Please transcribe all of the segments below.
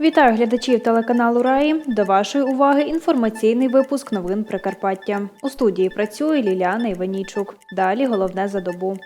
Вітаю глядачів телеканалу Раї. До вашої уваги інформаційний випуск новин Прикарпаття. У студії працює Ліліана Іванійчук. Далі головне за добу.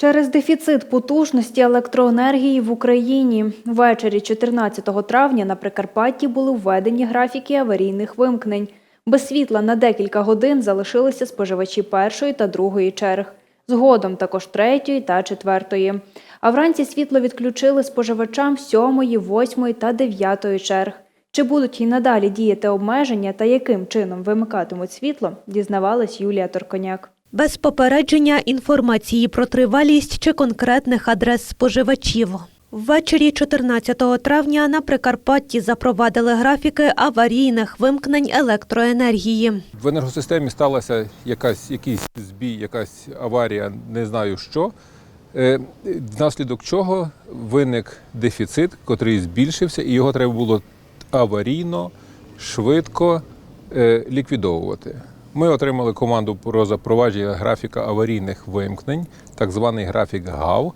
Через дефіцит потужності електроенергії в Україні ввечері 14 травня на Прикарпатті були введені графіки аварійних вимкнень. Без світла на декілька годин залишилися споживачі першої та другої черг. Згодом також третьої та четвертої. А вранці світло відключили споживачам сьомої, восьмої та дев'ятої черг. Чи будуть і надалі діяти обмеження та яким чином вимикатимуть світло, дізнавалась Юлія Торконяк. Без попередження інформації про тривалість чи конкретних адрес споживачів. Ввечері 14 травня на Прикарпатті запровадили графіки аварійних вимкнень електроенергії. В енергосистемі сталася якась, якийсь збій, якась аварія, не знаю що, е, внаслідок чого виник дефіцит, котрий збільшився, і його треба було аварійно, швидко е, ліквідовувати. Ми отримали команду про запровадження графіка аварійних вимкнень, так званий графік ГАВ,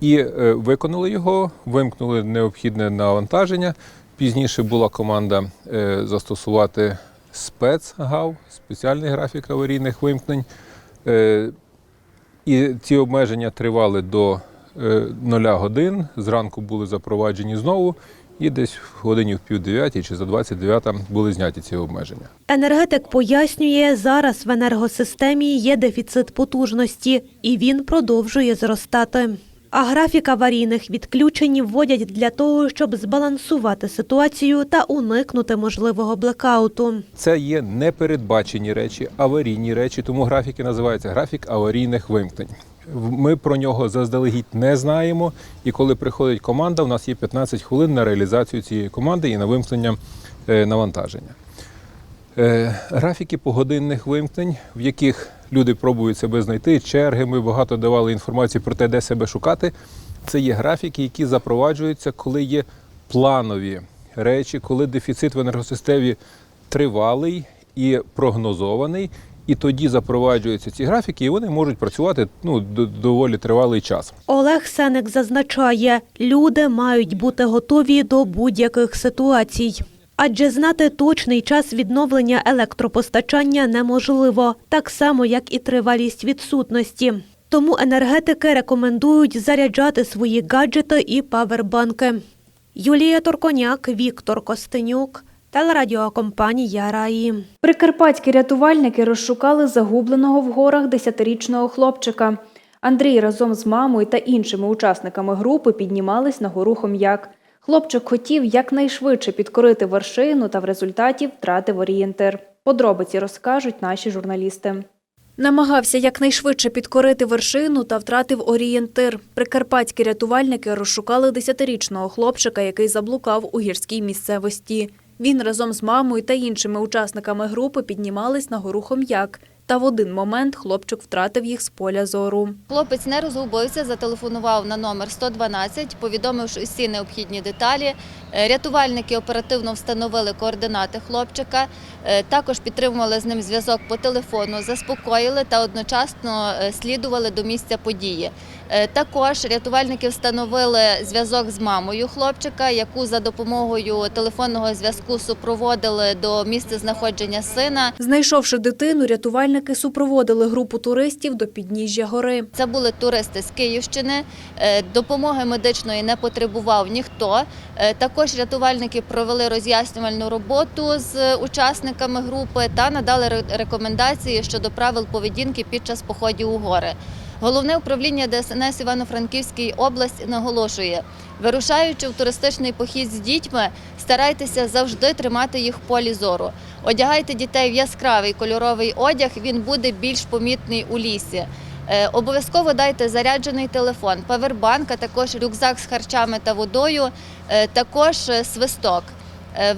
і е, виконали його, вимкнули необхідне навантаження. Пізніше була команда е, застосувати спецгав, спеціальний графік аварійних вимкнень. Е, і ці обмеження тривали до е, 0 годин. Зранку були запроваджені знову, і десь в годині в пів дев'ятій чи за 29 були зняті ці обмеження. Енергетик пояснює, зараз в енергосистемі є дефіцит потужності, і він продовжує зростати. А графік аварійних відключень вводять для того, щоб збалансувати ситуацію та уникнути можливого блекауту. Це є непередбачені речі, аварійні речі, тому графіки називаються графік аварійних вимкнень. Ми про нього заздалегідь не знаємо, і коли приходить команда, у нас є 15 хвилин на реалізацію цієї команди і на вимкнення е, навантаження. Е, Графіки погодинних вимкнень, в яких люди пробують себе знайти, черги. Ми багато давали інформації про те, де себе шукати. Це є графіки, які запроваджуються, коли є планові речі, коли дефіцит в енергосистемі тривалий і прогнозований. І тоді запроваджуються ці графіки, і вони можуть працювати ну, доволі тривалий час. Олег Сеник зазначає, люди мають бути готові до будь-яких ситуацій. Адже знати точний час відновлення електропостачання неможливо, так само як і тривалість відсутності. Тому енергетики рекомендують заряджати свої гаджети і павербанки. Юлія Торконяк, Віктор Костенюк, телерадіокомпанія Раї. Прикарпатські рятувальники розшукали загубленого в горах десятирічного хлопчика. Андрій разом з мамою та іншими учасниками групи піднімались на гору Хом'як. Хлопчик хотів якнайшвидше підкорити вершину та в результаті втратив орієнтир. Подробиці розкажуть наші журналісти. Намагався якнайшвидше підкорити вершину та втратив орієнтир. Прикарпатські рятувальники розшукали десятирічного хлопчика, який заблукав у гірській місцевості. Він разом з мамою та іншими учасниками групи піднімались на гору Хом'як. Та в один момент хлопчик втратив їх з поля зору. Хлопець не розгубився, зателефонував на номер 112, повідомивши усі необхідні деталі. Е, Рятувальники оперативно встановили координати хлопчика, е, також підтримували з ним зв'язок по телефону, заспокоїли та одночасно е, слідували до місця події. Також рятувальники встановили зв'язок з мамою хлопчика, яку за допомогою телефонного зв'язку супроводили до місця знаходження сина. Знайшовши дитину, рятувальники супроводили групу туристів до підніжжя гори. Це були туристи з Київщини. Допомоги медичної не потребував ніхто. Е, Також рятувальники провели роз'яснювальну роботу з учасниками групи та надали ре- рекомендації щодо правил поведінки під час походів у гори. Головне управління ДСНС Івано-Франківської області наголошує, вирушаючи в туристичний похід з дітьми, старайтеся завжди тримати їх в полі зору. Одягайте дітей в яскравий кольоровий одяг, він буде більш помітний у лісі. Е, Обов'язково дайте заряджений телефон, павербанк, а також рюкзак з харчами та водою, е, також е, свисток.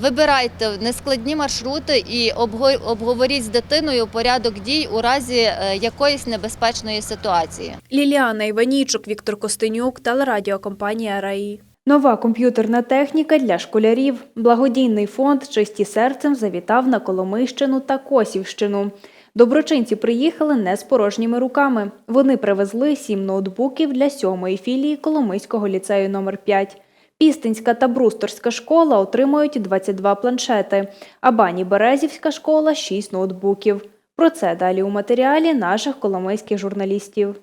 Вибирайте нескладні маршрути і обго- обговоріть з дитиною порядок дій у разі якоїсь небезпечної ситуації. Ліліана Іванійчук, Віктор Костенюк, телерадіокомпанія РАІ. Нова комп'ютерна техніка для школярів. Благодійний фонд Чисті серцем завітав на Коломийщину та Косівщину. Доброчинці приїхали не з порожніми руками. Вони привезли сім ноутбуків для сьомої філії Коломийського ліцею номер 5 Пістинська та Брусторська школа отримують 22 планшети, а Бані Березівська школа 6 ноутбуків. Про це далі у матеріалі наших коломийських журналістів.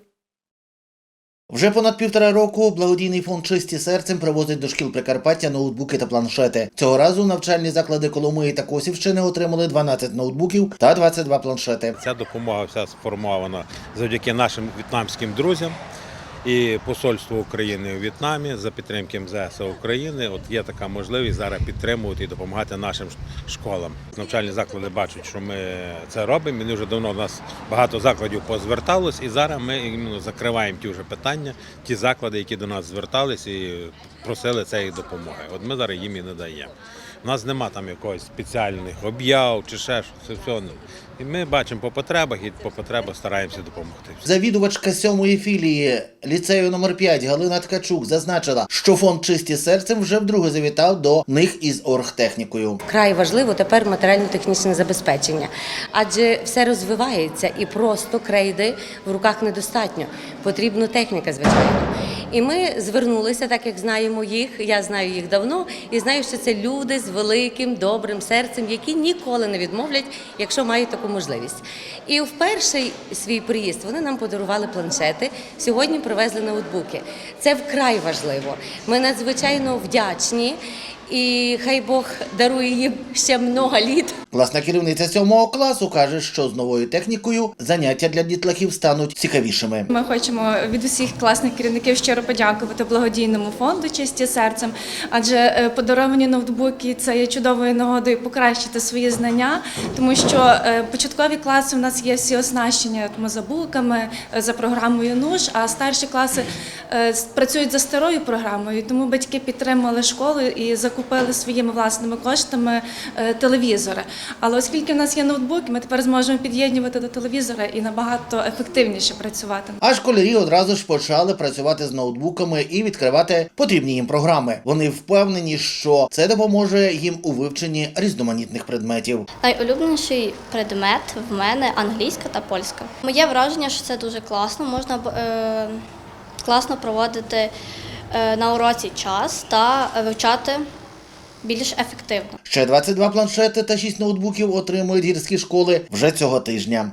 Вже понад півтора року благодійний фонд Чисті серцем привозить до шкіл Прикарпаття ноутбуки та планшети. Цього разу навчальні заклади Коломиї та Косівщини отримали 12 ноутбуків та 22 планшети. Ця допомога вся сформована завдяки нашим в'єтнамським друзям і посольству України у В'єтнамі за підтримки МЗС України. От є така можливість зараз підтримувати і допомагати нашим школам. Навчальні заклади бачать, що ми це робимо. Вони вже давно у нас багато закладів позверталось, і зараз ми іменно закриваємо ті вже питання, ті заклади, які до нас звертались і просили цієї допомоги. От ми зараз їм і не даємо. У нас нема там якогось спеціальних об'яв чи ще щось. Це все. І ми бачимо по потребах і по потребах стараємося допомогти. Завідувачка сьомої філії ліцею номер 5 Галина Ткачук зазначила, що фонд Чисті серцем вже вдруге завітав до них із оргтехнікою. Вкрай важливо тепер матеріально-технічне забезпечення, адже все розвивається і просто крейди в руках недостатньо. Потрібна техніка, звичайно. І ми звернулися, так як знаємо їх. Я знаю їх давно і знаю, що це люди з великим добрим серцем, які ніколи не відмовлять, якщо мають таку можливість. І в перший свій приїзд вони нам подарували планшети. Сьогодні привезли ноутбуки. Це вкрай важливо. Ми надзвичайно вдячні. І хай Бог дарує їм ще много літ. Класна керівниця сьомого класу каже, що з новою технікою заняття для дітлахів стануть цікавішими. Ми хочемо від усіх класних керівників щиро подякувати благодійному фонду Чисті серцем, адже е, подаровані ноутбуки це є чудовою нагодою покращити свої знання, тому що е, початкові класи в нас є всі оснащені тому, забулками е, за програмою НУШ, а старші класи працюють за старою програмою. Тому батьки підтримали школу і закупили своїми власними коштами е, телевізори. Але оскільки в нас є ноутбуки, ми тепер зможемо під'єднувати до телевізора і набагато ефективніше працювати. А школярі одразу ж почали працювати з ноутбуками і відкривати потрібні їм програми. Вони впевнені, що це допоможе їм у вивченні різноманітних предметів. Найулюбленіший предмет в мене англійська та польська. Моє враження, що це дуже класно. Можна б- е, класно проводити е, на уроці час та вивчати більш ефективно. Ще 22 планшети та 6 ноутбуків отримують гірські школи вже цього тижня.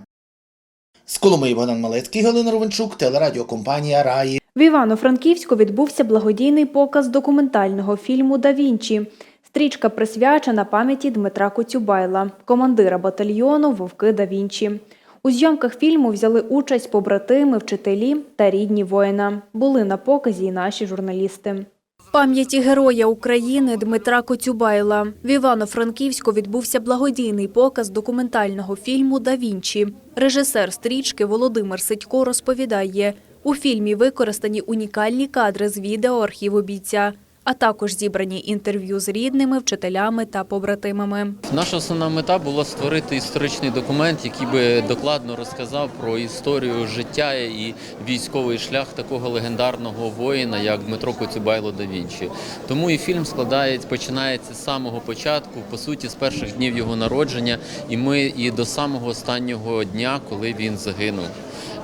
З Коломиї Богдан Малецький, Галина Ровенчук, телерадіокомпанія Раї. В Івано-Франківську відбувся благодійний показ документального фільму «Да Вінчі». Стрічка присвячена пам'яті Дмитра Коцюбайла, командира батальйону Вовки Да Вінчі. У зйомках фільму взяли участь побратими, вчителі та рідні воїна. Були на показі і наші журналісти. Пам'яті героя України Дмитра Коцюбайла в Івано-Франківську відбувся благодійний показ документального фільму «Да Вінчі». Режисер стрічки Володимир Сидько розповідає, у фільмі використані унікальні кадри з відеоархіву бійця, а також зібрані інтерв'ю з рідними, вчителями та побратимами. Наша основна мета була створити історичний документ, який би докладно розказав про історію життя і військовий шлях такого легендарного воїна, як Дмитро Коцюбайло да Вінчі. Тому і фільм складається, починається з самого початку, по суті, з перших днів його народження, і ми і до самого останнього дня, коли він загинув.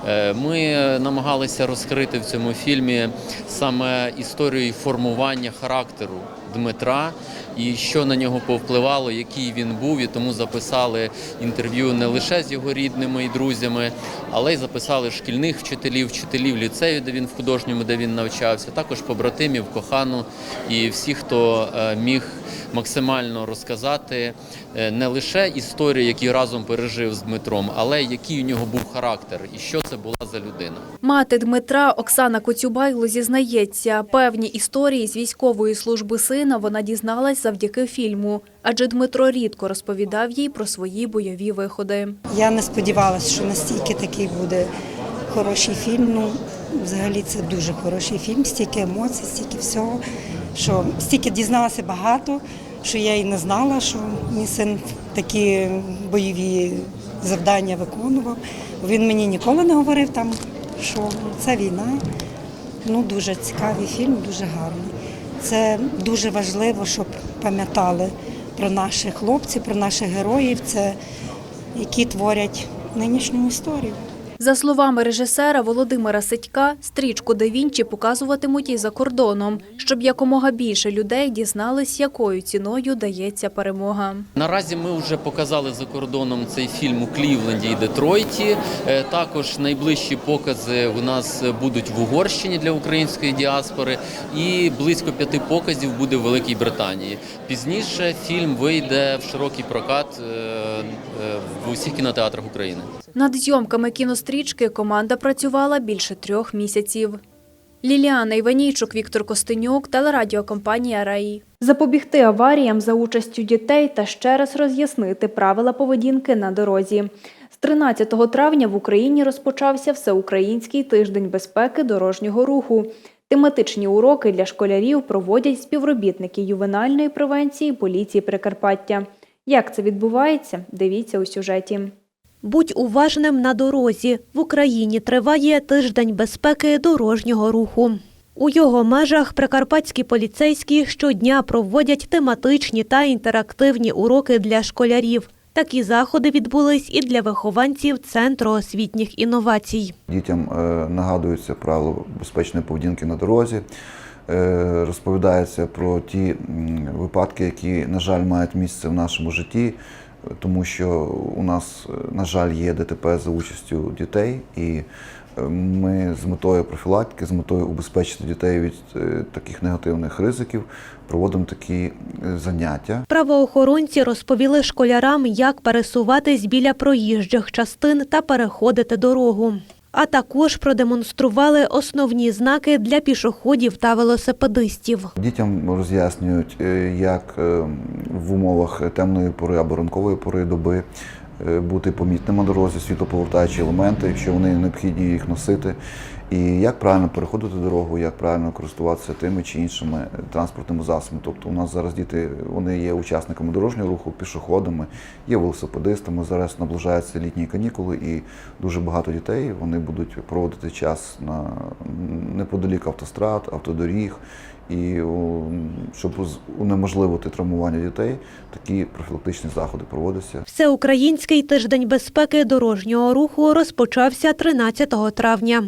Е, Ми намагалися розкрити в цьому фільмі саме історію і характеру Дмитра і що на нього повпливало, який він був, і тому записали інтерв'ю не лише з його рідними і друзями, але й записали шкільних вчителів, вчителів ліцею, де він в художньому, де він навчався, також побратимів, кохану і всіх, хто е, міг максимально розказати е, не лише історію, які разом пережив з Дмитром, але який у нього був характер і що це була за людина. Мати Дмитра Оксана Коцюбайло зізнається, певні історії з військової служби сина вона дізналась завдяки фільму, адже Дмитро рідко розповідав їй про свої бойові виходи. Я не сподівалася, що настільки такий буде хороший фільм. Ну, взагалі, це дуже хороший фільм, стільки емоцій, стільки всього, що стільки дізналася багато. що я і не знала, що мій син такі бойові завдання виконував. Він мені ніколи не говорив там, що це війна. Ну, дуже цікавий фільм, дуже гарний. Це дуже важливо, щоб пам'ятали про наших хлопців, про наших героїв, це, які творять нинішню історію. За словами режисера Володимира Сидька, стрічку «Да Вінчі» показуватимуть і за кордоном, щоб якомога більше людей дізнались, якою ціною дається перемога. Наразі ми вже показали за кордоном цей фільм у Клівленді і Детройті. Е, Також найближчі покази у нас будуть в Угорщині для української діаспори, і близько п'яти показів буде в Великій Британії. Пізніше фільм вийде в широкий прокат е, е, в усіх кінотеатрах України. Над зйомками кінострічки команда працювала більше трьох місяців. Ліліана Іванійчук, Віктор Костенюк, телерадіокомпанія «Раї». Запобігти аваріям за участю дітей та ще раз роз'яснити правила поведінки на дорозі. З 13 травня в Україні розпочався Всеукраїнський тиждень безпеки дорожнього руху. Тематичні уроки для школярів проводять співробітники ювенальної превенції поліції Прикарпаття. Як це відбувається, дивіться у сюжеті. Будь уважним на дорозі. В Україні триває тиждень безпеки дорожнього руху. У його межах прикарпатські поліцейські щодня проводять тематичні та інтерактивні уроки для школярів. Такі заходи відбулись і для вихованців Центру освітніх інновацій. Дітям е, нагадуються правила безпечної поведінки на дорозі, е, розповідається про ті випадки, які, на жаль, мають місце в нашому житті, тому що у нас, е, на жаль, є ДТП за участю дітей, і е, ми з метою профілактики, з метою убезпечити дітей від е, таких негативних ризиків проводимо такі заняття. Правоохоронці розповіли школярам, як пересуватись біля проїжджих частин та переходити дорогу. А також продемонстрували основні знаки для пішоходів та велосипедистів. Дітям роз'яснюють, е, як е, в умовах темної пори або ранкової пори доби е, бути помітним на дорозі, світоповертаючі елементи, якщо вони необхідні їх носити, і як правильно переходити дорогу, як правильно користуватися тими чи іншими е, транспортними засобами. Тобто у нас зараз діти вони є учасниками дорожнього руху, пішоходами, є велосипедистами. Зараз наближаються літні канікули, і дуже багато дітей вони будуть проводити час на неподалік автострад, автодоріг. І щоб унеможливити травмування дітей, такі профілактичні заходи проводяться. Всеукраїнський тиждень безпеки дорожнього руху розпочався 13 травня.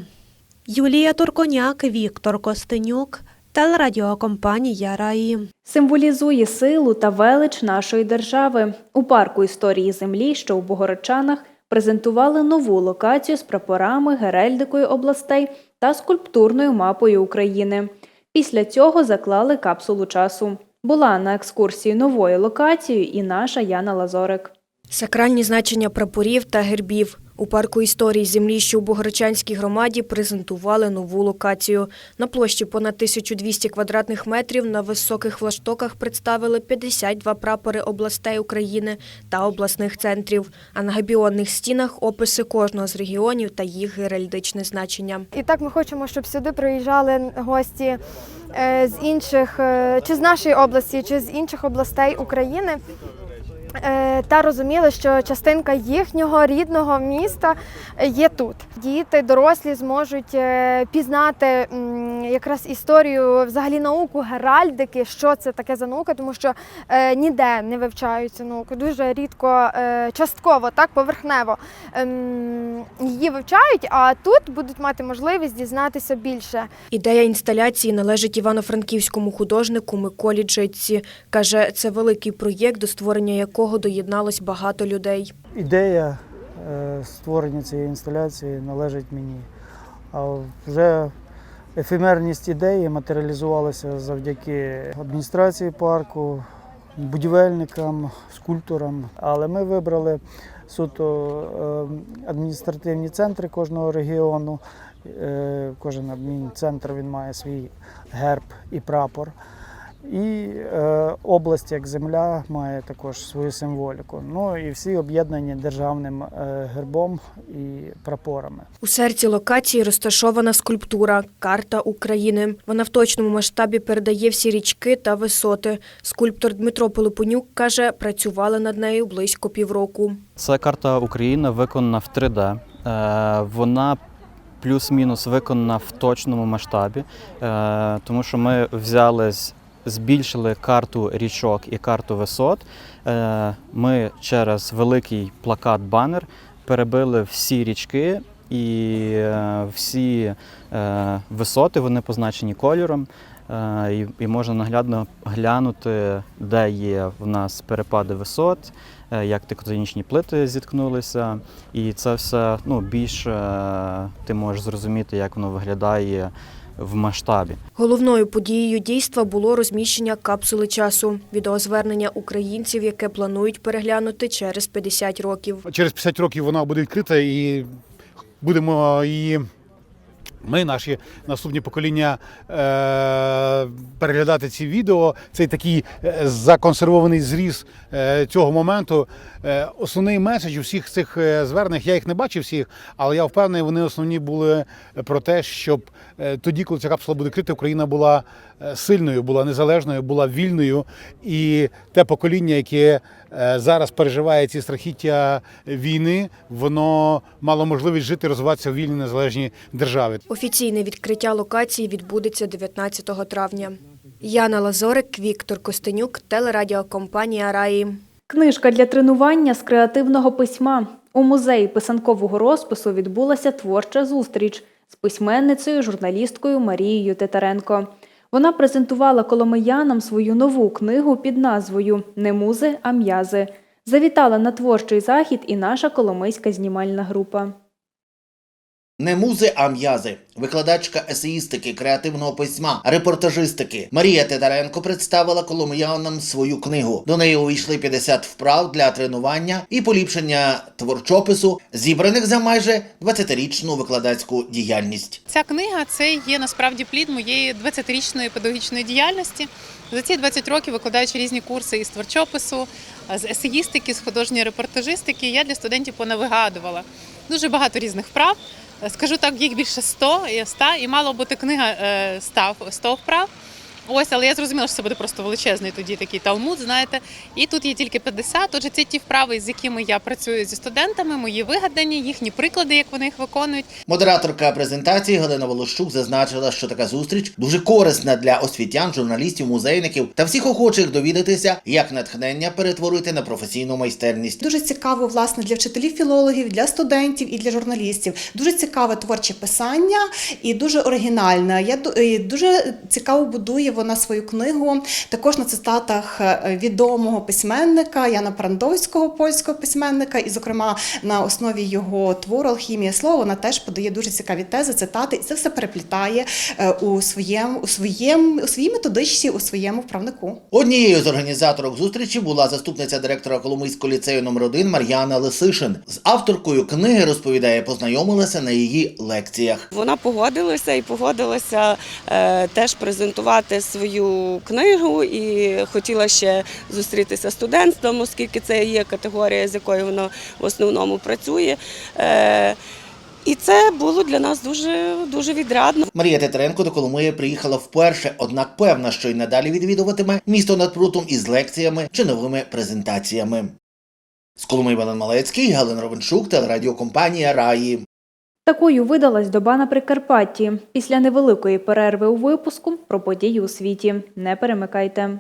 Юлія Турконяк, Віктор Костенюк, телерадіокомпанія Раї. Символізує силу та велич нашої держави. У парку історії землі, що у Богородчанах, презентували нову локацію з прапорами, герельдикою областей та скульптурною мапою України. Після цього заклали капсулу часу. Була на екскурсії новою локацією і наша Яна Лазорик. Сакральні значення прапорів та гербів. У парку історії землі, що у Богородчанській громаді, презентували нову локацію. На площі понад 1200 квадратних метрів на високих флаштоках представили 52 прапори областей України та обласних центрів. А на габіонних стінах описи кожного з регіонів та їх геральдичне значення. І так ми хочемо, щоб сюди приїжджали гості е, з інших, е, чи з нашої області, чи з інших областей України. Е, Та розуміли, що частинка їхнього рідного міста є тут. Діти, дорослі зможуть е, пізнати якраз історію, взагалі науку геральдики, що це таке за наука, тому що е, ніде не вивчають цю науку. Дуже рідко, частково, так поверхнево ем, її вивчають, а тут будуть мати можливість дізнатися більше. Ідея інсталяції належить івано-франківському художнику Миколі Джитці. Каже, це великий проєкт, до створення якого доєдналось багато людей. Ідея е, створення цієї інсталяції належить мені. А вже ефемерність ідеї матеріалізувалася завдяки адміністрації парку, будівельникам, скульпторам. Але ми вибрали суто е, адміністративні центри кожного регіону. Е, Кожен адмінцентр він має свій герб і прапор. І е, область як земля має також свою символіку. Ну і всі об'єднані державним е, гербом і прапорами. У серці локації розташована скульптура Карта України. Вона в точному масштабі передає всі річки та висоти. Скульптор Дмитро Пилипонюк каже, працювали над нею близько півроку. Це карта України виконана в 3D. Е, Вона плюс-мінус виконана в точному масштабі, е, тому що ми взяли, з- збільшили карту річок і карту висот. Е, Ми через великий плакат-банер перебили всі річки і е, всі е, висоти, вони позначені кольором. І, можна наглядно глянути, де є в нас перепади висот, як тектонічні плити зіткнулися. І це все ну, більше ти можеш зрозуміти, як воно виглядає в масштабі. Головною подією дійства було розміщення капсули часу, відеозвернення українців, яке планують переглянути через 50 років. Через 50 років вона буде відкрита і будемо її. Ми, наші наступні покоління, е, переглядати ці відео. Цей такий е, законсервований зріз е, цього моменту. Основний меседж у всіх цих зверненнях, я їх не бачив всіх, але я впевнений, вони основні були про те, щоб тоді, коли ця капсула буде відкрита, Україна була сильною, була незалежною, була вільною. І те покоління, яке зараз переживає ці страхіття війни, воно мало можливість жити, розвиватися в вільній незалежній державі. Офіційне відкриття локації відбудеться 19 травня. Яна Лазорик, Віктор Костенюк, телерадіокомпанія Раї. Книжка для тренування з креативного письма. У музеї писанкового розпису відбулася творча зустріч з письменницею, журналісткою Марією Титаренко. Вона презентувала коломиянам свою нову книгу під назвою Не музи, а м'язи. Завітала на творчий захід і наша коломийська знімальна група. Не музи, а м'язи. Викладачка есеїстики, креативного письма, репортажистики Марія Титаренко представила коломиянам свою книгу. До неї увійшли 50 вправ для тренування і поліпшення творчопису, зібраних за майже 20-річну викладацьку діяльність. Ця книга це є насправді плід моєї 20-річної педагогічної діяльності. За ці 20 років викладаючи різні курси із творчопису, з есеїстики, з художньої репортажистики, я для студентів понавигадувала дуже багато різних вправ. Скажу так, їх більше 100, і 100, і мало бути книга е, 100, 100 вправ. Ось, але я зрозуміла, що це буде просто величезний тоді такий талмуд, знаєте. І тут є тільки 50. Отже, це ті вправи, з якими я працюю зі студентами, мої вигадані, їхні приклади, як вони їх виконують. Модераторка презентації Галина Волощук зазначила, що така зустріч дуже корисна для освітян, журналістів, музейників та всіх охочих довідатися, як натхнення перетворити на професійну майстерність. Дуже цікаво, власне, для вчителів філологів, для студентів і для журналістів. Дуже цікаве творче писання і дуже оригінальне. Я дуже цікаво будує вона свою книгу. Також на цитатах е, відомого письменника Яна Прандовського, польського письменника, і, зокрема, на основі його твору Алхімія слова вона теж подає дуже цікаві тези, цитати, і це все переплітає е, у своєму у своєму у своїй методичці, у своєму вправнику. Однією з організаторок зустрічі була заступниця директора Коломийського ліцею номер 1 Мар'яна Лисишин. З авторкою книги розповідає, познайомилася на її лекціях. Вона погодилася і погодилася е, теж презентувати свою книгу і хотіла ще зустрітися з студентством, оскільки це є категорія, з якою вона в основному працює. Е, і це було для нас дуже, дуже відрядно. Марія Тетеренко до Коломиї приїхала вперше, однак певна, що й надалі відвідуватиме місто над прутом із лекціями чи новими презентаціями. З Коломиї Вален Малецький, Галина Ровеншук, телерадіокомпанія Раї. Такою видалась доба на Прикарпатті. Після невеликої перерви у випуску про події у світі. Не перемикайте.